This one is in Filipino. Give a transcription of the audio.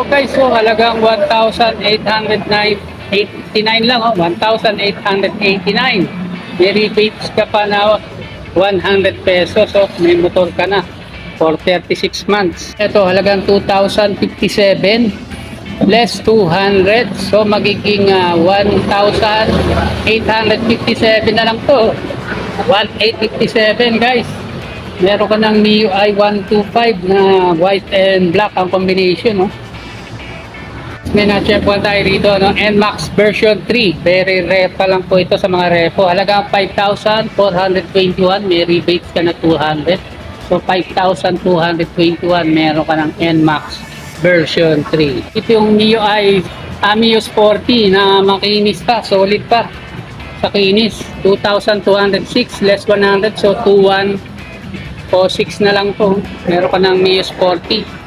Ito guys, so halagang 1,889 lang, oh, 1,889. May rebates ka pa na oh, 100 pesos, so may motor ka na for 36 months. Ito halagang 2,057 less 200, so magiging ah, 1,857 na lang to. 1,857 guys. Meron ka ng MIUI 125 na white and black ang combination, no? May na-check po tayo rito, no? NMAX version 3. Very rare pa lang po ito sa mga repo. Halagang 5,421. May rebates ka na 200. So, 5,221 meron ka ng NMAX version 3. Ito yung MIUI Amio Sporty na makinis pa, solid pa. Sa kinis, 2,206 less 100. So, 2,1 o 6 na lang po. Meron ka ng Mio Sporty.